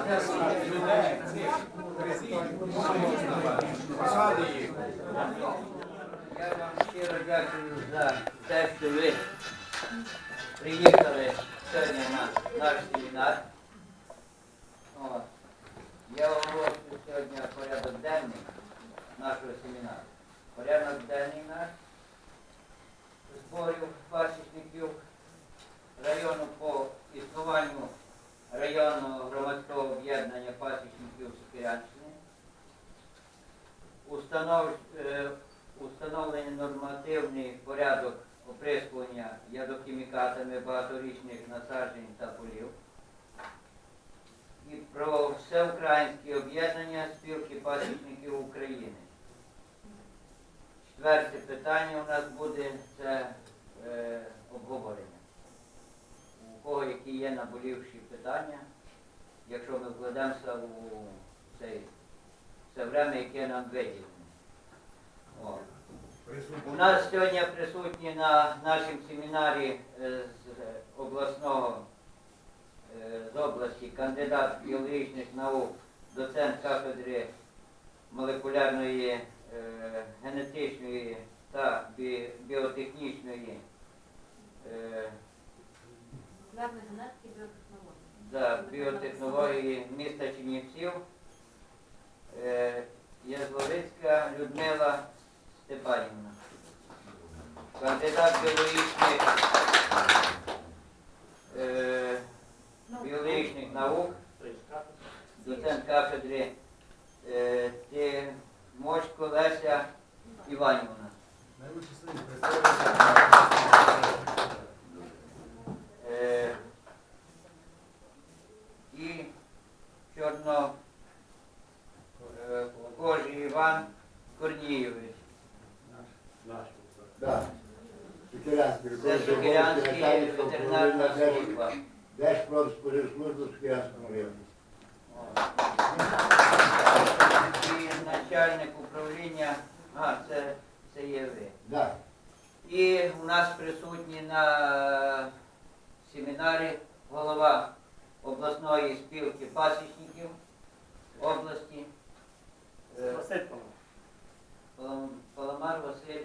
Я вам щиро дякую за те, що ви приїхали сьогодні на наш семінар. Я оголошую сьогодні порядок денний нашого семінару. Порядок денний наш зборів пасічників району по існуванню районного громадського об'єднання пасічників Сокирянщини. Установ, е, установлений нормативний порядок оприскування ядохімікатами багаторічних насаджень та полів. І про всеукраїнське об'єднання спілки пасічників України. Четверте питання у нас буде це е, обговорення. Кого які є наболівші питання, якщо ми вкладемося у цей, це время, яке нам виділене. У нас сьогодні присутні на нашому семінарі е, з обласного е, з області кандидат біологічних наук, доцент кафедри молекулярної, е, генетичної та біотехнічної Главне генетики біотехнології. за біотехнології міста Чернівців. Е, Язловицька Людмила Степанівна. Кандидат біологічних, е, біологічних наук, доцент кафедри е, Тимошко Леся Іванівна. Е, і чорно е, кожий Іван Корнієвич. Да. Це ветеринарна служба. Держпродспоживслужба в Сокирянському районі. І начальник управління, а, це, це є ви. Да. І у нас присутні на семінарі голова обласної спілки пасічників області е, Палам- Паламар Василь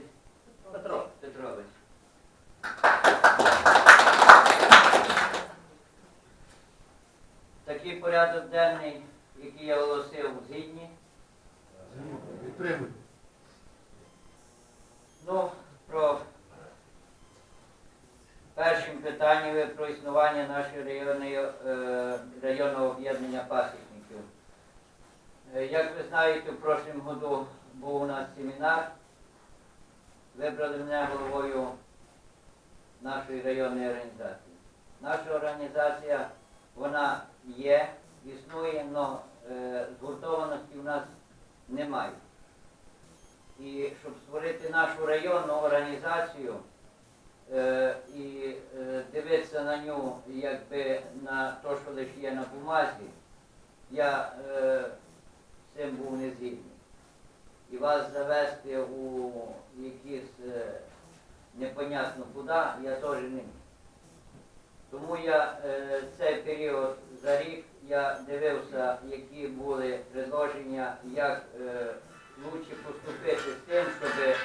Петро. Петрович. Такий порядок денний, який я оголосив, згідні. Ну, про першим питанням про існування нашої районної, е, районного об'єднання пасічників. Е, Як ви знаєте, в прошлому году був у нас семінар. Вибрали мене головою нашої районної організації. Наша організація, вона є, існує, але згуртованості в нас немає. І щоб створити нашу районну організацію і е, дивитися на нього якби на те, що лише є на бумазі, я е, цим був не згідний. І вас завести у якісь е, непонятно куди, я теж не міг. Тому я е, цей період за рік я дивився, які були предложення, як е, лучше поступити з тим, щоб,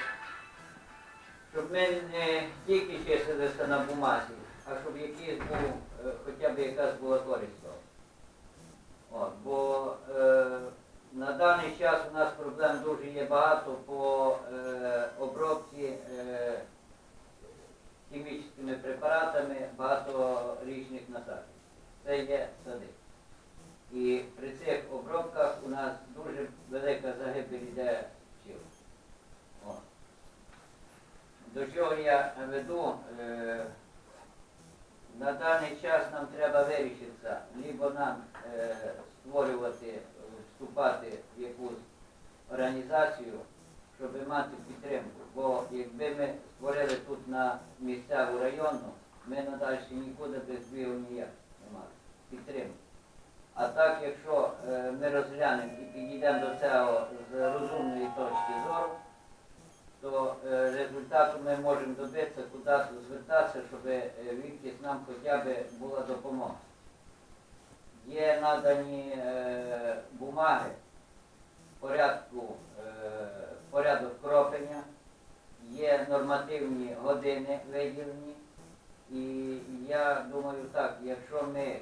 щоб ми не тільки числилися на бумазі, а щоб якийсь був, е, хоча б якась була користь. От, бо е, на даний час у нас проблем дуже є багато по е, обробці е, хімічними препаратами багаторічних насаджень. Це є сади. І при цих обробках у нас дуже велика загибель йде пчіл. О. До чого я веду? Е, на даний час нам треба вирішитися, либо нам е, створювати, е, вступати в якусь організацію, щоб мати підтримку. Бо якби ми створили тут на місцеву районну, ми надалі нікуди без бігу ніяк не мали. Підтримку. А так, якщо е, ми розглянемо і підійдемо до цього з розумної точки зору, то е, результату ми можемо добитися, куди звертатися, щоб е, нам хоча б була допомога. Є надані е, бумаги порядку, порядок кропення, є нормативні години виділені. І я думаю так, якщо ми,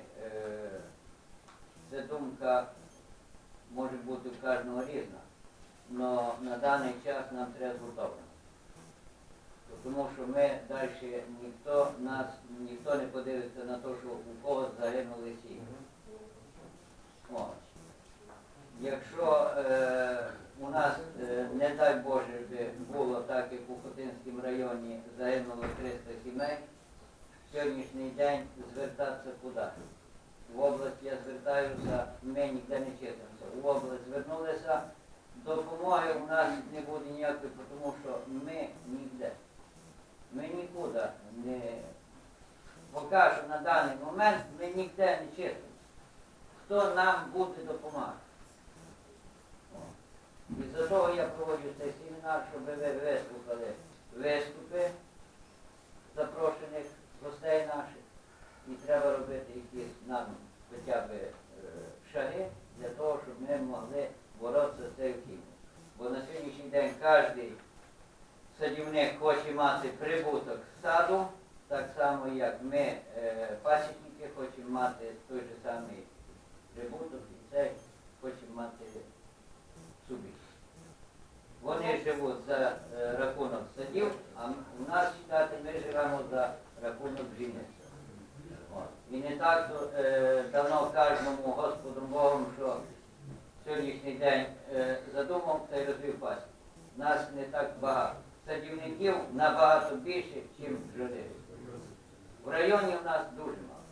це думка може бути у кожного різна, але на даний час нам треба згуртовано. Тому що ми далі ніхто нас ніхто не подивиться на те, що у когось загинули сім'ї. Якщо е, у нас, е, не дай Боже, було так, як у Хотинському районі загинуло 300 сімей, сьогоднішній день звертатися куди? В область я звертаюся, ми ніде не читаємося. В область звернулися, допомоги у нас не буде ніякої, тому що ми ніде. Ми нікуди не поки що на даний момент ми ніде не читаємо. Хто нам буде допомагати? І за того я проводжу цей семінар, щоб ви вислухали виступи запрошених гостей наших. І треба робити якісь нам хоча б е, шаги для того, щоб ми могли боротися з цією хімією. Бо на сьогоднішній день кожен садівник хоче мати прибуток з саду, так само як ми, е, пасічники, хочемо мати той же самий прибуток і цей хочемо мати собі. Вони живуть за е, рахунок садів, а у нас читати ми живемо за рахунок бджільництва. От. І не так е, давно кожному Господом Богом, що сьогоднішній день задумав та й розвив пасіку. Нас не так багато. Садівників набагато більше, ніж бджолярів. В районі у нас дуже мало.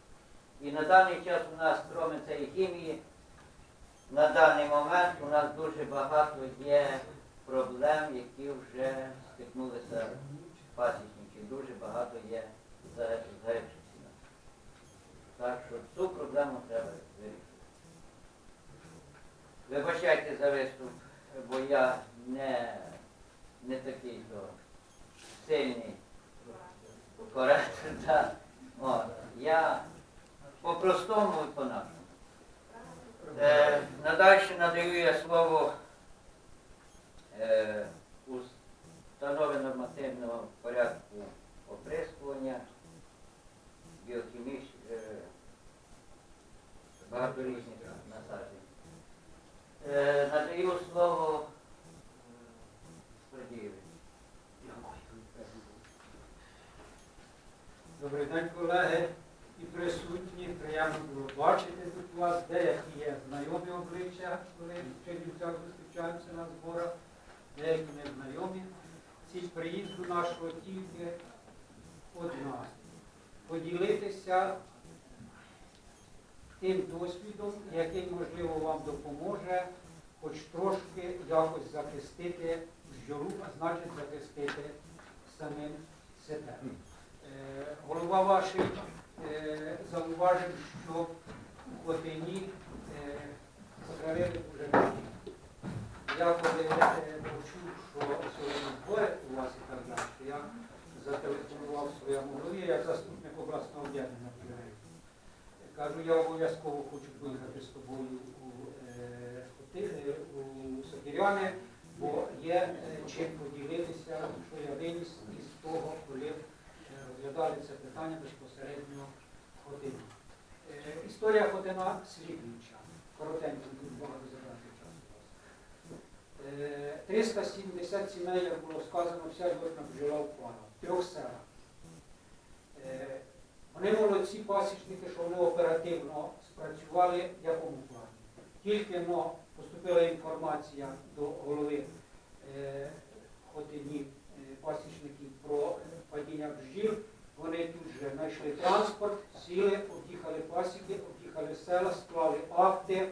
І на даний час у нас, крім цієї хімії, на даний момент у нас дуже багато є проблем, які вже стикнулися пасічників. Дуже багато є за- Так що цю проблему треба вирішити. Вибачайте за виступ, бо я не, не такий то сильний коректор. Да. Я по-простому по-нашому. Е, надальше надаю я слово е, установи нормативного порядку оприскування біохіміч е, багаторічних насаджень. Е, надаю слово Добрий день, колеги і присутні. Приємно було бачити тут вас. Деякі є знайомі обличчя, коли в Чернівцях зустрічаємося на зборах, деякі не знайомі. Ціль приїзду нашого тільки одна. Поділитися тим досвідом, який, можливо, вам допоможе хоч трошки якось захистити бджолу, а значить захистити самим себе. Е, Голова ваш е, зауважив, що у Хотині е, дуже багато. Я коли е, почув, що сьогодні збори у вас і так далі, я зателефонував своєму голові як заступник обласного об'єднання. Кажу, я обов'язково хочу поїхати з тобою у, Сокиряни, бо є чим поділитися, що я виніс із того, коли розглядали це питання безпосередньо в Хотині. Е, Історія Хотина слідуюча. Коротенько, багато забрати часу. Е, 370 сімей, як було сказано, вся льотна бджола впала. Трьох селах. Е, Вони молодці пасічники, що вони оперативно спрацювали в якому плані. Тільки но поступила інформація до голови е, Хотині е, пасічників про е, падіння бджіл, вони тут же знайшли транспорт, сіли, об'їхали пасіки, об'їхали села, склали акти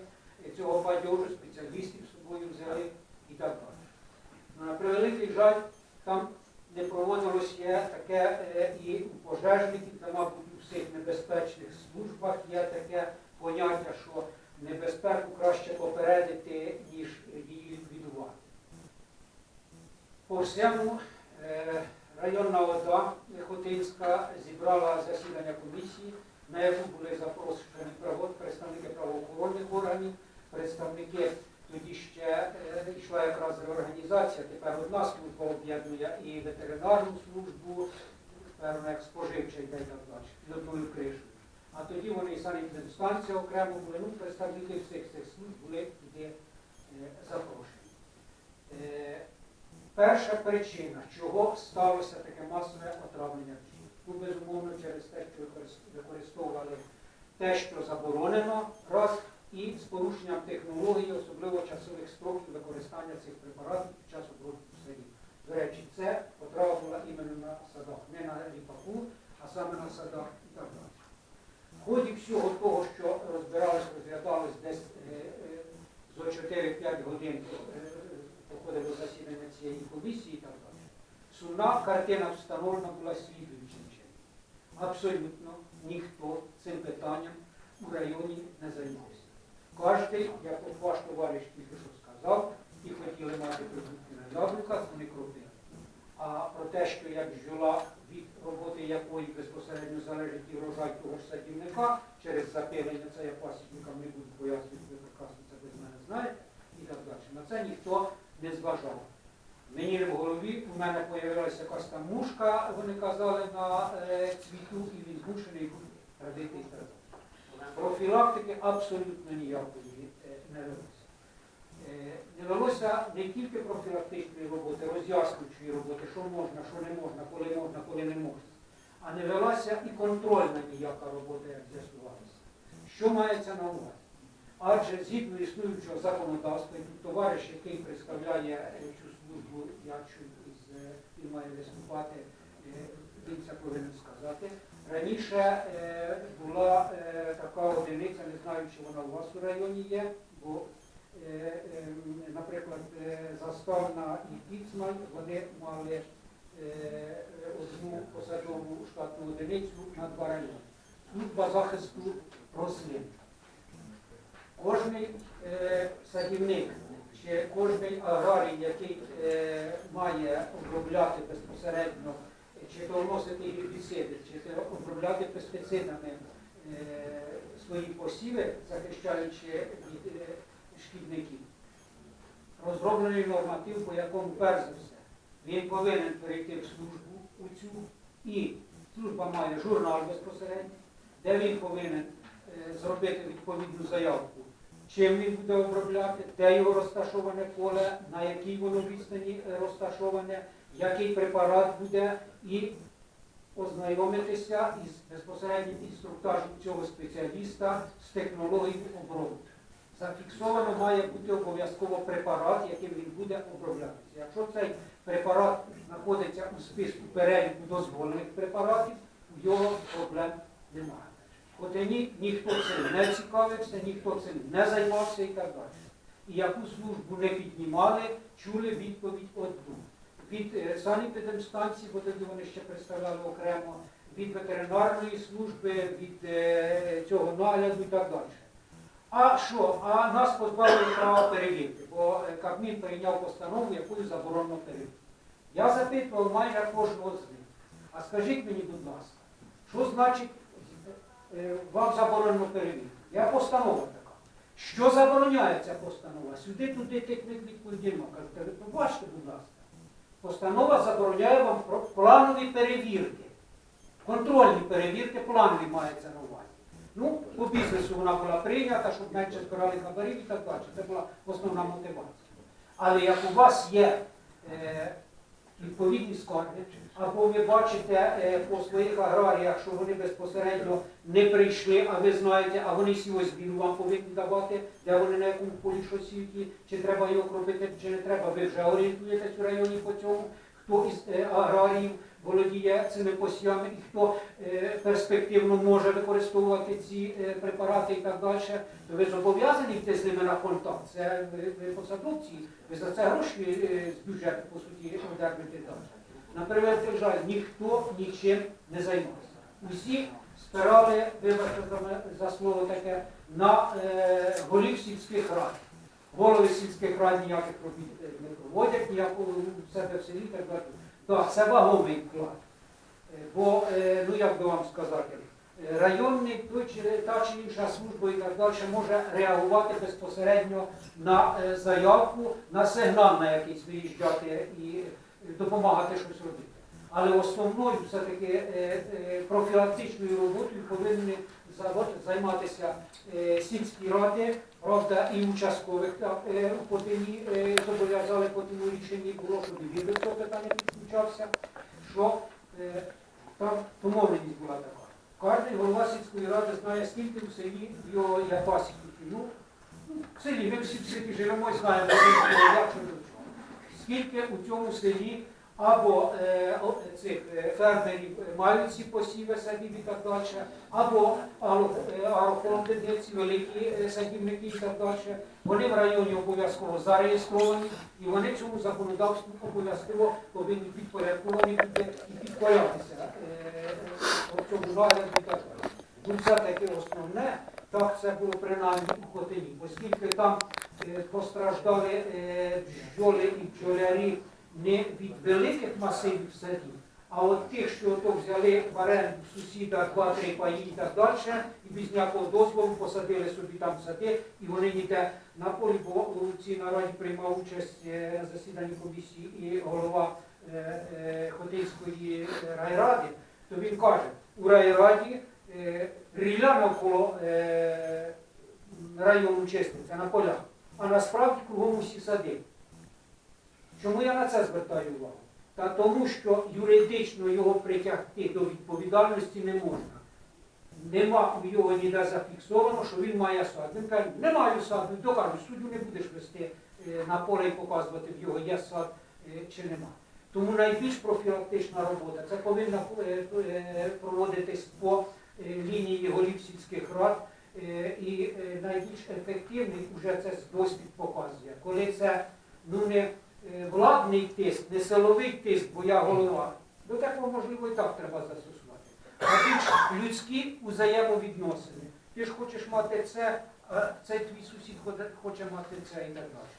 цього падежу, спеціалістів з собою взяли і так далі. На превеликий жаль, там не проводилось є таке е, і у пожежників, та, мабуть, у всіх небезпечних службах є таке поняття, що небезпеку краще попередити, ніж її ліквідувати. По всьому е, районна ОДА Хотинська зібрала засідання комісії, на яку були запрошені представники правоохоронних органів, представники, тоді ще е, йшла якраз реорганізація, тепер одна служба об'єднує і ветеринарну службу, певно, як споживча йде так далі, під одною кришею. А тоді вони і санепідемстанція окремо були, ну, представники всіх цих служб були туди е, запрошені. Е, Перша причина, чого сталося таке масове отравлення бджіл. Ну, безумовно, через те, що використовували те, що заборонено, раз, і з порушенням технології, особливо часових строків використання цих препаратів під час обробки садів. До речі, це отрава була іменно на садах, не на ріпаку, а саме на садах і так далі. В ході всього того, що розбиралось, розглядалось десь е, е, зо 4-5 годин е, проходило засідання цієї комісії і так далі. Сумна картина встановлена була слідуючим чином. Абсолютно ніхто цим питанням у районі не займався. Кожен, як от ваш товариш тільки що сказав, і хотіли мати продукти на яблуках, вони кропили. А про те, що як бджола, від роботи якої безпосередньо залежить і врожай того ж садівника, через запилення це я пасічникам не буду пояснювати, ви прекрасно це без мене знаєте, і так далі. На це ніхто не зважав. Мені в голові у мене з'явилася якась мушка, вони казали, на е, цвіту, і він змушений був радити далі. Профілактики абсолютно ніякої е, не велося. Е, Не велося не тільки профілактичної роботи, роз'яснюючої роботи, що можна, що не можна, коли можна, коли не можна. А не велася і контрольна ніяка робота, як з'ясувалося. Що мається на увазі? Адже згідно існуючого законодавства, товариш, який представляє е, цю службу, я чую, е, він має виступати, е, він це повинен сказати. Раніше е, була така одиниця, не знаю, чи вона у вас у районі є, бо, е, е, наприклад, заставна і Піцман, вони мали одну посадову штатну одиницю на два райони. Служба захисту рослин. Кожний е, садівник чи кожний аграрій, який е, має обробляти безпосередньо, чи то вносити чи обробляти пестицидами е, свої посіви, захищаючи від е, шкідників. Розроблений норматив, по якому перш за все він повинен перейти в службу у цю, і служба має журнал безпосередньо, де він повинен е, зробити відповідну заявку, чим він буде обробляти, де його розташоване поле, на якій воно відстані е, розташоване, який препарат буде, і ознайомитися із безпосереднім інструктажем цього спеціаліста з технологією обробки. Зафіксовано має бути обов'язково препарат, яким він буде оброблятися. Якщо цей препарат знаходиться у списку переліку дозволених препаратів, у його проблем немає. От ні, ніхто цим не цікавився, ніхто цим не займався і так далі. І яку службу не піднімали, чули відповідь одну. Від е, санепідемстанції, бо тоді вони ще представляли окремо, від ветеринарної служби, від е, цього нагляду і так далі. А що? А нас позбавили права перевірки, бо е, Кабмін прийняв постанову, якою заборонено перевірку. Я запитував майже кожного з них. А скажіть мені, будь ласка, що значить вам заборонено перевірку? Я постанова така. Що забороняє ця постанова? Сюди, туди технік відповідно. Кажете, ви побачите, будь ласка. Постанова забороняє вам планові перевірки. Контрольні перевірки, планові мається на увазі. Ну, по бізнесу вона була прийнята, щоб менше збирали хабарів і так далі. Це була основна мотивація. Але як у вас є е, відповідні скарги, або ви бачите е, по своїх аграріях, що вони безпосередньо не прийшли, а ви знаєте, а вони сівозбіру вам повинні давати, де вони на якому полі що сіють, чи треба його кропити, чи не треба, ви вже орієнтуєтесь у районі по цьому, хто із аграріїв володіє цими посівами і хто е, перспективно може використовувати ці е, препарати і так далі, то ви зобов'язані йти з ними на контакт. Це ви, посадовці, ви за це гроші е, з бюджету, по суті, одержуєте далі. На превеликий жаль, ніхто нічим не займався. Усі спирали, вибачте за слово таке, на голів сільських рад. Голови сільських рад ніяких робіт е, не проводять, ніякого у себе в селі так далі. Так, це вагомий вклад. Е, Бо, е, ну як би вам сказати, районний той чи та чи інша служба і так далі може реагувати безпосередньо на заявку, на сигнал на якийсь виїжджати і допомагати щось робити. Але основною все-таки профілактичною роботою повинні займатися сільські ради, правда, і участкових е, по тимі, е, зобов'язали по тому рішенні було, щоб і він до цього питання підключався, що е, там домовленість була така. Кожен голова сільської ради знає, скільки в селі його є пасіків. Ну, в селі, ми всі в живемо і знаємо, як що до чого. Скільки у цьому селі або е, цих е, фермерів е, мають ці посіви садів і так далі, або агро- е, великі садівники і так далі. Вони в районі обов'язково зареєстровані і вони цьому законодавству обов'язково повинні підпорядковані і підкорятися е, цьому нагляду і так далі. Ну, все-таки основне, так це було принаймні у Хотині, оскільки там постраждали бджоли і бджолярі не від великих масивів садів, а от тих, що то взяли в оренду сусіда два-три паї і так далі, і без ніякого дозволу посадили собі там сади, і вони ніде на полі, бо у цій нараді приймав участь е, на засіданні комісії і голова е, е, Хотинської е, райради, то він каже, у райраді е, рілля навколо е, району чиститься на полях, а насправді кругом усі сади. Чому я на це звертаю увагу? Та тому, що юридично його притягти до відповідальності не можна. Нема у його ніде зафіксовано, що він має сад. Він каже, не маю саду, і докажуть, суддю не будеш вести е, на поле і показувати, в його є сад е, чи нема. Тому найбільш профілактична робота це повинна е, проводитись по лінії голів сільських рад. І найбільш ефективний вже це досвід показує. Коли це ну не владний тиск, не силовий тиск, бо я голова, до такого можливо і так треба застосувати. А більш людські взаємовідносини. Ти ж хочеш мати це, а цей твій сусід хоче мати це і так далі.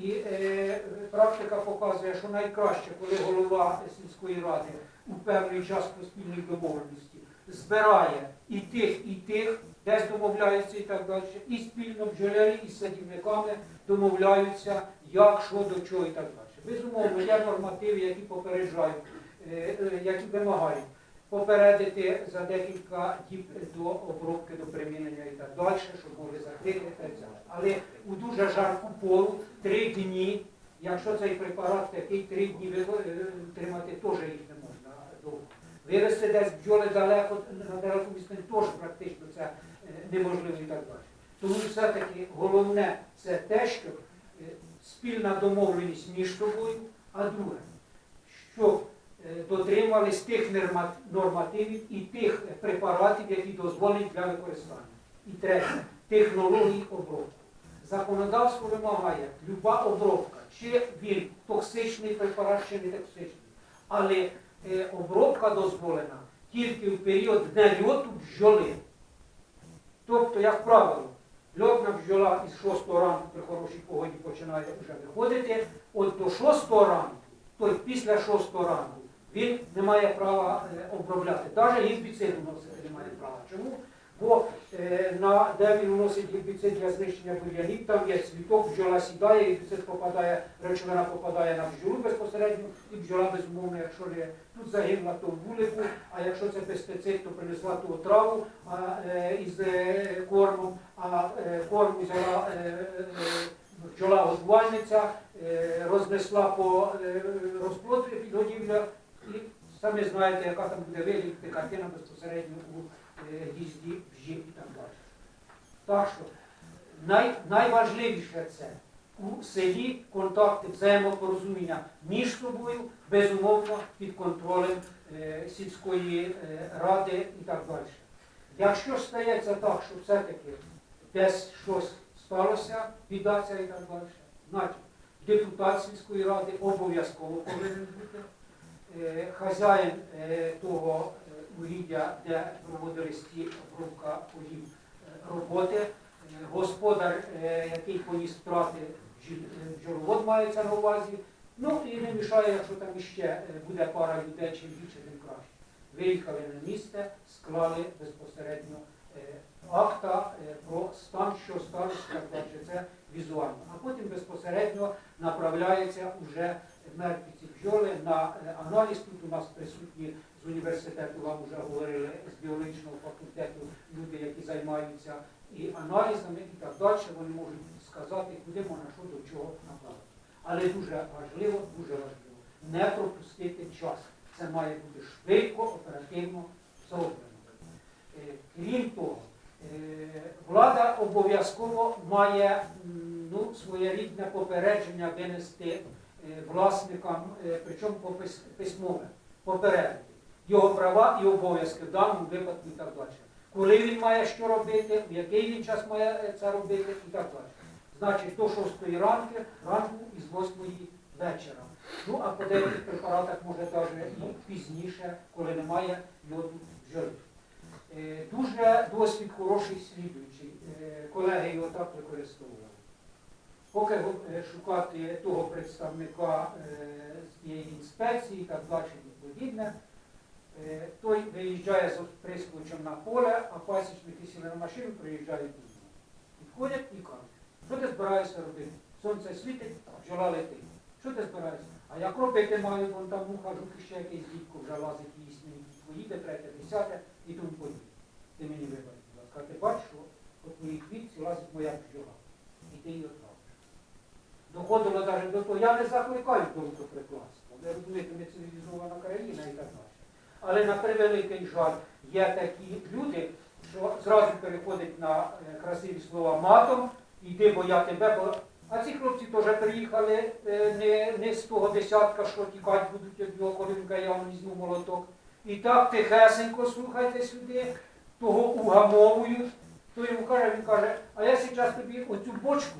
І е, практика показує, що найкраще, коли голова сільської ради у певний час по спільній домовленості збирає і тих, і тих, десь домовляються і так далі, і спільно бджолярі, і садівниками домовляються, як, що, до чого і так далі. Безумовно, є нормативи, які попереджають, е, е, які вимагають попередити за декілька діб до обробки, до примінення і так далі, щоб могли закрити і так далі. Але у дуже жарку пору, три дні, якщо цей препарат такий три дні е, тримати, теж їх не можна довго. Вивезти десь бджоли далеко, на далеку відстань теж практично це неможливо і так далі. Тому все-таки головне це те, що спільна домовленість між собою, а друге, щоб е, дотримались тих нормативів і тих препаратів, які дозволені для використання. І третє, технології обробки. Законодавство вимагає, люба обробка, чи він токсичний препарат, чи не токсичний. Але е, обробка дозволена тільки в період нальоту бджоли. Тобто, як правило, льотна бджола із 6 ранку при хорошій погоді починає вже виходити, от до 6 ранку, тобто після 6 ранку, він не має права е, обробляти. Навіть гербіцид вносити не має права. Чому? Бо е, на, де він вносить гербіцид для знищення бур'янів, там є цвіток, бджола сідає, гербіцид попадає, речовина попадає на бджолу безпосередньо, і бджола безумовно, якщо не тут загинула, то вулику, а якщо це пестицид, то принесла ту траву а, е, із е, а е, корм взяла е, е, бджола годувальниця, е, рознесла по е, розплоду підгодівля, і самі знаєте, яка там буде виглядати картина безпосередньо у е, гнізді бджіл і так далі. Так що най, найважливіше це у селі контакти, взаємопорозуміння між собою, безумовно, під контролем е, сільської е, ради і так далі. Якщо стається так, що все-таки десь щось сталося, біда і так далі, значить депутат сільської ради обов'язково повинен бути. Е, Хазяїн е, того е, угіддя, де проводились ті обробка полів роботи, господар, який поніс втрати, бджоловод мається на увазі. Ну і не мішає, якщо там іще буде пара людей, чим більше, тим краще. виїхали на місце, склали безпосередньо акта е, про стан, що так далі. Це візуально. А потім безпосередньо направляється уже мертві ці бджоли на е, аналіз. Тут у нас присутні з університету, вам вже говорили, з біологічного факультету люди, які займаються і аналізами, і так далі. Вони можуть сказати, куди можна що до чого направити. Але дуже важливо, дуже важливо не пропустити час. Це має бути швидко, оперативно зроблено. Е, Крім того, влада обов'язково має ну, своєрідне попередження винести е, власникам, е, причому письмове, попередити його права і обов'язки в даному випадку і так далі. Коли він має що робити, в який він час має е, це робити і так далі. Значить, до 6 ранку, ранку і з 8 вечора. Ну, а по деяких препаратах може навіть і пізніше, коли немає йоду бджоли. Е, Дуже досвід хороший слідуючий. Е, Колеги його так використовували. Поки е, шукати того представника з тієї інспекції так далі подібне, той виїжджає з прискочем на поле, а пасічники сіли на машину, приїжджають додому. Підходять і кажуть, що ти збираєшся робити? Сонце світить, бджола летить. Що ти збираєшся? А як робити маю, вон там муха, жук, ще якийсь дідько вже лазить їсть твої, третє, десяте і тому подібне. Ти мені вибач, будь ласка, ти бачиш, що по твоїй квітці лазить моя бджола. І ти її отравиш. Доходило навіть до того, я не закликаю до рукоприкладства. Ви розумієте, ми цивілізована країна і так далі. Але на превеликий жаль, є такі люди, що зразу переходять на е, красиві слова матом, іди, бо я тебе, бо. А ці хлопці теж приїхали е, не, не з того десятка, що тікати будуть від нього, коли я візьму молоток. І так тихесенько слухайте сюди, того угамовують. То йому каже, він каже, а я зараз тобі оцю бочку,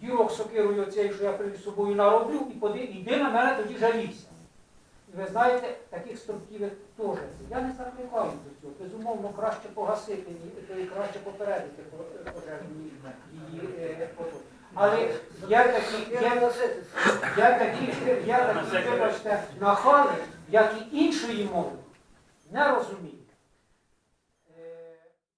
дірок сокирою оцею, що я привіз собою нароблю, і поди, іди на мене тоді жалійся. І ви знаєте, таких структивих теж. Я не закликаю до цього. Безумовно, краще погасити, то і краще попередити по- пожежу, ніж її е, потоп. Але я такі, я, я такі, я такі, вибачте, нахали, як і іншої мови, не розумію.